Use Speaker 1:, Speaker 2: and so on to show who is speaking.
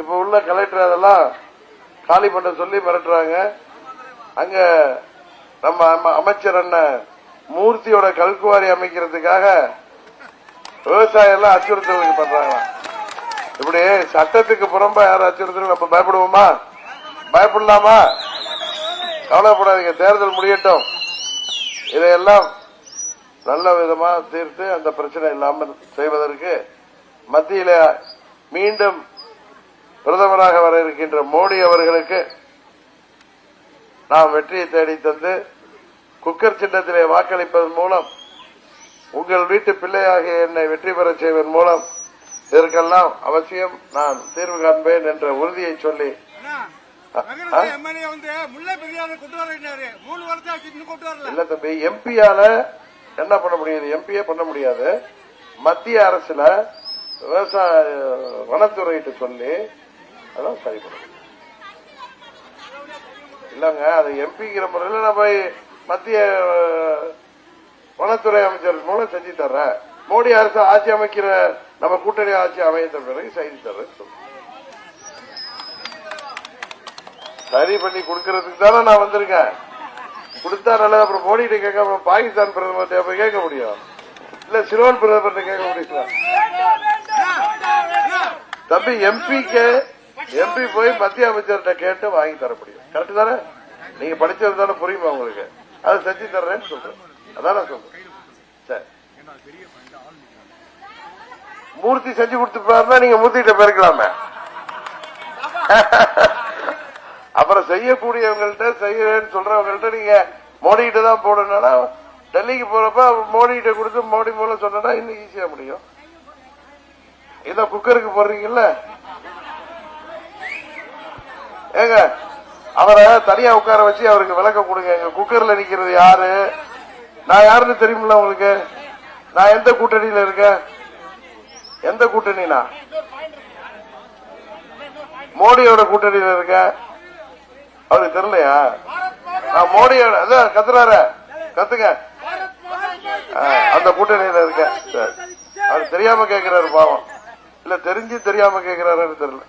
Speaker 1: இப்ப உள்ள கலெக்டர் அதெல்லாம் காலி பண்ண சொல்லி மிரட்டுறாங்க. அங்க நம்ம அம- அமைச்சர் அண்ணன் மூர்த்தியோட கல்குவாரி அமைக்கிறதுக்காக விவசாயம் எல்லாம் அச்சுறுத்தலுக்கு பண்றாங்களாம் இப்படி சட்டத்துக்கு புறம்பா யாரும் அச்சுறுத்தல்? நம்ம பயப்படுவோமா? பயப்படலாமா? கவலைப்படாதீங்க. தேர்தல் முடியட்டும். இதையெல்லாம் நல்ல விதமா தீர்த்து அந்த பிரச்சனை இல்லாமல் செய்வதற்கு மத்தியில மீண்டும் பிரதமராக வர இருக்கின்ற மோடி அவர்களுக்கு நாம் வெற்றியை தேடி தந்து குக்கர் சின்னத்திலே வாக்களிப்பதன் மூலம் உங்கள் வீட்டு பிள்ளையாகிய என்னை வெற்றி பெறச் செய்வதன் மூலம் இதற்கெல்லாம் அவசியம் நான் தீர்வு காண்பேன் என்ற உறுதியை சொல்லி இல்ல தம்பி எம்பியால என்ன பண்ண முடியாது? எம்பியே பண்ண முடியாது. மத்திய அரசுல விவசாய வனத்துறையிட்டு சொல்லி அதான் சரி பண்ண. இல்லங்க அது எம்பிங்கிற முறையில் நான் போய் மத்திய வனத்துறை அமைச்சர் மூலம் செஞ்சு தர்றேன். மோடி அரசு ஆட்சி அமைக்கிற நம்ம கூட்டணி ஆட்சி அமைத்த பிறகு செய்து தர்றேன் சரி பண்ணி கொடுக்கறதுக்கு தானே நான் வந்திருக்கேன். கொடுத்தா நல்லது. அப்புறம் மோடிகிட்ட கேட்க பாகிஸ்தான் பிரதமர் போய் கேட்க முடியும். இல்ல சிறுவன் பிரதமர்கிட்ட கேட்க முடியுமா தம்பி எம்பிக்கு எம்பி போய் மத்திய அமைச்சர்கிட்ட கேட்டு வாங்கி தர முடியும். கரெக்ட் தானே? நீங்க படிச்சது தானே புரியுமா உங்களுக்கு? அதை செஞ்சு தர்றேன்னு சொல்றேன். அதான சொல்றேன். சரி. மூர்த்தி செஞ்சு கொடுத்துப்பாருன்னா நீங்க மூர்த்திகிட்ட பிறக்கலாமே அப்புறம் செய்யக்கூடியவங்கள்ட்ட செய்யறேன்னு சொல்றவங்கள்ட்ட நீங்க மோடி கிட்ட தான் போடணும்னா டெல்லிக்கு போறப்ப மோடி கிட்ட கொடுத்து மோடி மூலம் சொன்னா இன்னும் ஈஸியா முடியும். இதான் குக்கருக்கு போடுறீங்கல்ல? ஏங்க அவரை தனியா உட்கார வச்சு அவருக்கு விளக்கம் கொடுங்க. எங்க குக்கர்ல நிக்கிறது யாரு? நான் யாருன்னு தெரியுமில்ல உங்களுக்கு? நான் எந்த கூட்டணியில இருக்கேன்? எந்த கூட்டணினா? மோடியோட கூட்டணியில இருக்கேன். அவருக்கு தெரியலையா? நான் மோடியோட அதான் கத்துறாரு. கத்துங்க. ஆ, அந்த கூட்டணியில இருக்கேன். சரி. அவர் தெரியாம கேக்குறாரு பாவம். இல்ல தெரிஞ்சு தெரியாம கேக்குறாருன்னு தெரியல.